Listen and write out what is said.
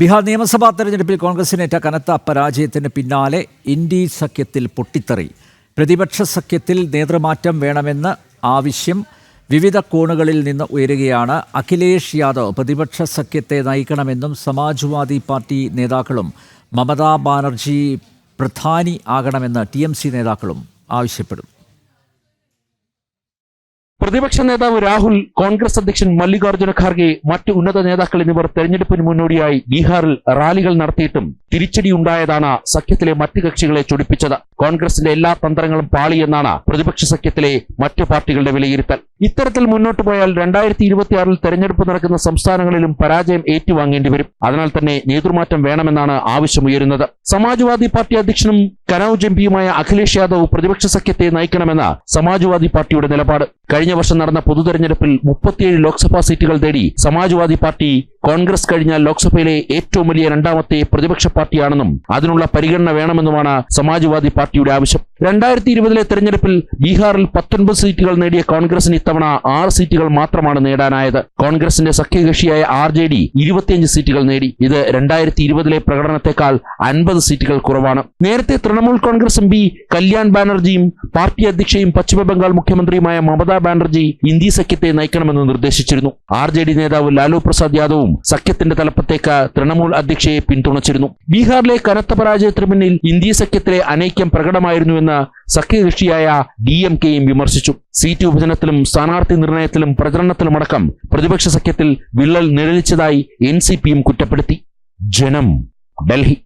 ബീഹാർ നിയമസഭാ തെരഞ്ഞെടുപ്പിൽ കോൺഗ്രസിനേറ്റ കനത്ത പരാജയത്തിന് പിന്നാലെ ഇന്ത്യ സഖ്യത്തിൽ പൊട്ടിത്തെറി. പ്രതിപക്ഷ സഖ്യത്തിൽ നേതൃമാറ്റം വേണമെന്ന ആവശ്യം വിവിധ കോണുകളിൽ നിന്ന് ഉയരുകയാണ്. അഖിലേഷ് യാദവ് പ്രതിപക്ഷ സഖ്യത്തെ നയിക്കണമെന്നും സമാജ്വാദി പാർട്ടി നേതാക്കളും മമതാ ബാനർജി പ്രധാനി ആകണമെന്ന് ടി നേതാക്കളും ആവശ്യപ്പെടും. പ്രതിപക്ഷ നേതാവ് രാഹുൽ കോൺഗ്രസ് അധ്യക്ഷൻ മല്ലികാർജുന ഖാർഗെ മറ്റ് ഉന്നത നേതാക്കൾ എന്നിവർ തെരഞ്ഞെടുപ്പിന് മുന്നോടിയായി ബീഹാറിൽ റാലികൾ നടത്തിയിട്ടും തിരിച്ചടിയുണ്ടായതാണ് സഖ്യത്തിലെ മറ്റ് കക്ഷികളെ ചൊടിപ്പിച്ചത്. കോൺഗ്രസിന്റെ എല്ലാ തന്ത്രങ്ങളും പാളിയെന്നാണ് പ്രതിപക്ഷ സഖ്യത്തിലെ മറ്റു പാർട്ടികളുടെ വിലയിരുത്തൽ. ഇത്തരത്തിൽ മുന്നോട്ട് പോയാൽ രണ്ടായിരത്തി ഇരുപത്തിയാറിൽ തെരഞ്ഞെടുപ്പ് നടക്കുന്ന സംസ്ഥാനങ്ങളിലും പരാജയം ഏറ്റുവാങ്ങേണ്ടി വരും. അതിനാൽ തന്നെ നേതൃമാറ്റം വേണമെന്നാണ് ആവശ്യമുയരുന്നത്. സമാജ്വാദി പാർട്ടി അധ്യക്ഷനും കനൌജ് എംപിയുമായ അഖിലേഷ് യാദവ് പ്രതിപക്ഷ സഖ്യത്തെ നയിക്കണമെന്ന സമാജ്വാദി പാർട്ടിയുടെ നിലപാട്. കഴിഞ്ഞ വർഷം നടന്ന പൊതുതെരഞ്ഞെടുപ്പിൽ മുപ്പത്തിയേഴ് ലോക്സഭാ സീറ്റുകൾ തേടി സമാജ്വാദി പാർട്ടി കോൺഗ്രസ് കഴിഞ്ഞാൽ ലോക്സഭയിലെ ഏറ്റവും വലിയ രണ്ടാമത്തെ പ്രതിപക്ഷ പാർട്ടിയാണെന്നും അതിനുള്ള പരിഗണന വേണമെന്നുമാണ് സമാജ്വാദി പാർട്ടിയുടെ ആവശ്യം. രണ്ടായിരത്തി ഇരുപതിലെ തെരഞ്ഞെടുപ്പിൽ ബീഹാറിൽ പത്തൊൻപത് സീറ്റുകൾ നേടിയ കോൺഗ്രസിന് ഇത്തവണ ആറ് സീറ്റുകൾ മാത്രമാണ് നേടാനായത്. കോൺഗ്രസിന്റെ സഖ്യകക്ഷിയായ ആർ ജെ ഡി ഇരുപത്തിയഞ്ച് സീറ്റുകൾ നേടി. ഇത് രണ്ടായിരത്തി ഇരുപതിലെ പ്രകടനത്തെക്കാൾ അൻപത് സീറ്റുകൾ കുറവാണ്. നേരത്തെ Trinamool Congress M P Kalyan ബാനർജിയും party അധ്യക്ഷയും പശ്ചിമബംഗാൾ മുഖ്യമന്ത്രിയുമായ മമതാ ബാനർജി ഇന്ത്യ സഖ്യത്തെ നയിക്കണമെന്ന് നിർദ്ദേശിച്ചിരുന്നു. ആർ നേതാവ് ലാലു പ്രസാദ് യാദവും സഖ്യത്തിന്റെ തലപ്പത്തേക്ക് തൃണമൂൽ അധ്യക്ഷയെ പിന്തുണച്ചിരുന്നു. ബീഹാറിലെ കനത്ത പരാജയത്തിന് പിന്നിൽ ഇന്ത്യ സഖ്യത്തിലെ അനൈക്യം പ്രകടമായിരുന്നുവെന്ന് സഖ്യകക്ഷിയായ ഡി എം കെയും വിമർശിച്ചു. സീറ്റ് വിഭജനത്തിലും സ്ഥാനാർത്ഥി നിർണയത്തിലും പ്രചരണത്തിലുമടക്കം പ്രതിപക്ഷ സഖ്യത്തിൽ വിള്ളൽ നിഴലിച്ചതായി എൻ സി പിയും കുറ്റപ്പെടുത്തി. ജനം ഡൽഹി.